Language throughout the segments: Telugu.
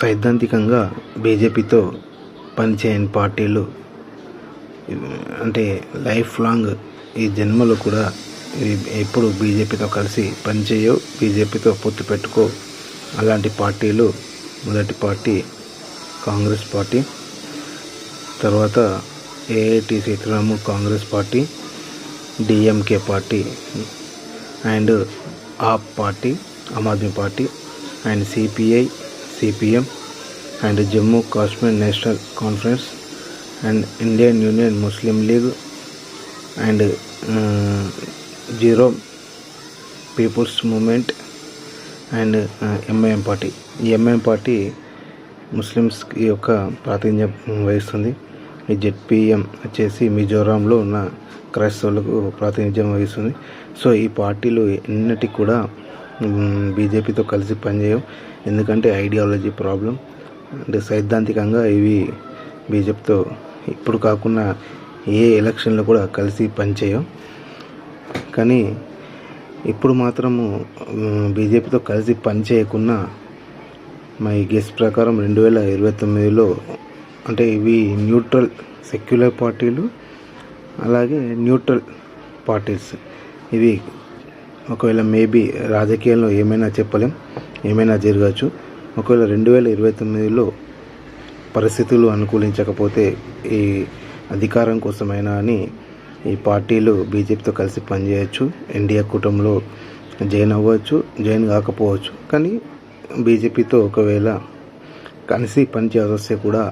సైద్ధాంతికంగా బీజేపీతో పనిచేయని పార్టీలు అంటే లైఫ్ లాంగ్ ఈ జన్మలో కూడా ఎప్పుడు బీజేపీతో కలిసి పనిచేయవు బీజేపీతో పొత్తు పెట్టుకో. అలాంటి పార్టీలు మొదటి పార్టీ కాంగ్రెస్ పార్టీ తర్వాత AITC Trinamool Congress party DMK party and AAP party Aam Aadmi party and CPI CPM and Jammu Kashmir national conference and Indian union Muslim league and zero people's movement and MIM party ఈ ఎంఐఎం పార్టీ ముస్లిమ్స్ యొక్క ప్రాతినిధ్యం వహిస్తుంది. ఈ జెడ్పిఎం వచ్చేసి మిజోరాంలో ఉన్న క్రైస్తవులకు ప్రాతినిధ్యం వహిస్తుంది. సో ఈ పార్టీలు ఎన్నటికి కూడా బీజేపీతో కలిసి పనిచేయవు. ఎందుకంటే ఐడియాలజీ ప్రాబ్లం. అంటే సైద్ధాంతికంగా ఇవి బీజేపీతో ఇప్పుడు కాకుండా ఏ ఎలక్షన్లో కూడా కలిసి పనిచేయం కానీ ఇప్పుడు మాత్రము బీజేపీతో కలిసి పనిచేయకుండా మా గెస్ ప్రకారం రెండు వేల ఇరవై తొమ్మిదిలో అంటే ఇవి న్యూట్రల్ సెక్యులర్ పార్టీలు అలాగే న్యూట్రల్ పార్టీస్. ఇవి ఒకవేళ మేబీ రాజకీయాల్లో ఏమైనా చెప్పలేం ఏమైనా జరగచ్చు ఒకవేళ రెండు వేల ఇరవై తొమ్మిదిలో పరిస్థితులు అనుకూలించకపోతే ఈ అధికారం కోసమైనా అని ఈ పార్టీలు బీజేపీతో కలిసి పనిచేయచ్చు ఎన్డీఏ కూటమిలో జాయిన్ అవ్వచ్చు జాయిన్ కాకపోవచ్చు. కానీ బీజేపీతో ఒకవేళ కలిసి పనిచేయాల్సి వస్తే కూడా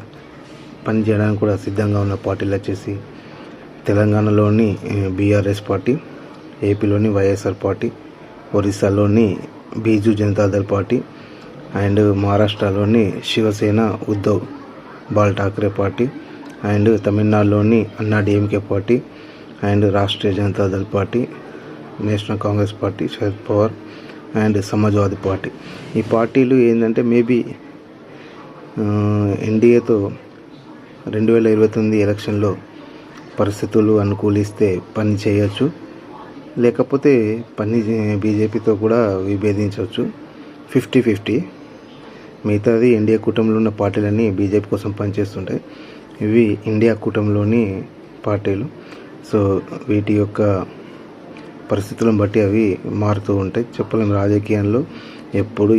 పని చేయడానికి కూడా సిద్ధంగా ఉన్న పార్టీలు వచ్చేసి తెలంగాణలోని బీఆర్ఎస్ పార్టీ ఏపీలోని వైఎస్ఆర్ పార్టీ ఒరిస్సాలోని బీజు జనతాదళ్ పార్టీ అండ్ మహారాష్ట్రలోని శివసేన ఉద్ధవ్ బాల్ ఠాక్రే పార్టీ అండ్ తమిళనాడులోని Anna DMK party and Rashtriya Janata Dal party national Congress party Sharad Pawar and Samajwadi party. ఈ పార్టీలు ఏంటంటే మేబీ ఎన్డీఏతో రెండు వేల ఇరవై తొమ్మిది ఎలక్షన్లో పరిస్థితులు అనుకూలిస్తే పని చేయొచ్చు. లేకపోతే పని బీజేపీతో కూడా విభేదించవచ్చు. Fifty fifty. మిగతాది ఇండియా కూటమిలో ఉన్న పార్టీలన్నీ బీజేపీ కోసం పనిచేస్తుంటాయి. ఇవి ఇండియా కూటమిలోని పార్టీలు. సో వీటి యొక్క పరిస్థితులను బట్టి అవి మారుతూ ఉంటాయి. చెప్పలేము రాజకీయాల్లో ఎప్పుడు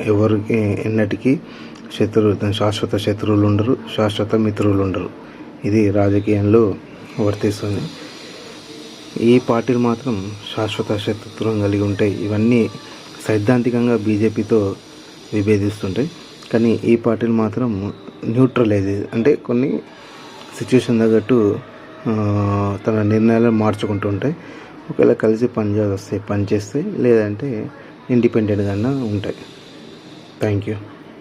ఎవరికి ఎన్నటికీ శత్రువు శాశ్వత శత్రువులు ఉండరు. శాశ్వత మిత్రులు ఉండరు. ఇది రాజకీయంలో వర్తిస్తుంది. ఈ పార్టీలు మాత్రం శాశ్వత శత్రుత్వం కలిగి ఉంటాయి ఇవన్నీ సైద్ధాంతికంగా బీజేపీతో విభేదిస్తుంటాయి. కానీ ఈ పార్టీలు మాత్రం న్యూట్రలైజ్ అంటే కొన్ని సిచ్యువేషన్ తగ్గట్టు తన నిర్ణయాలను మార్చుకుంటూ ఉంటాయి. ఒకవేళ కలిసి పనిచేస్తే పనిచేస్తే లేదంటే ఇండిపెండెంట్గా ఉంటాయి. Thank you.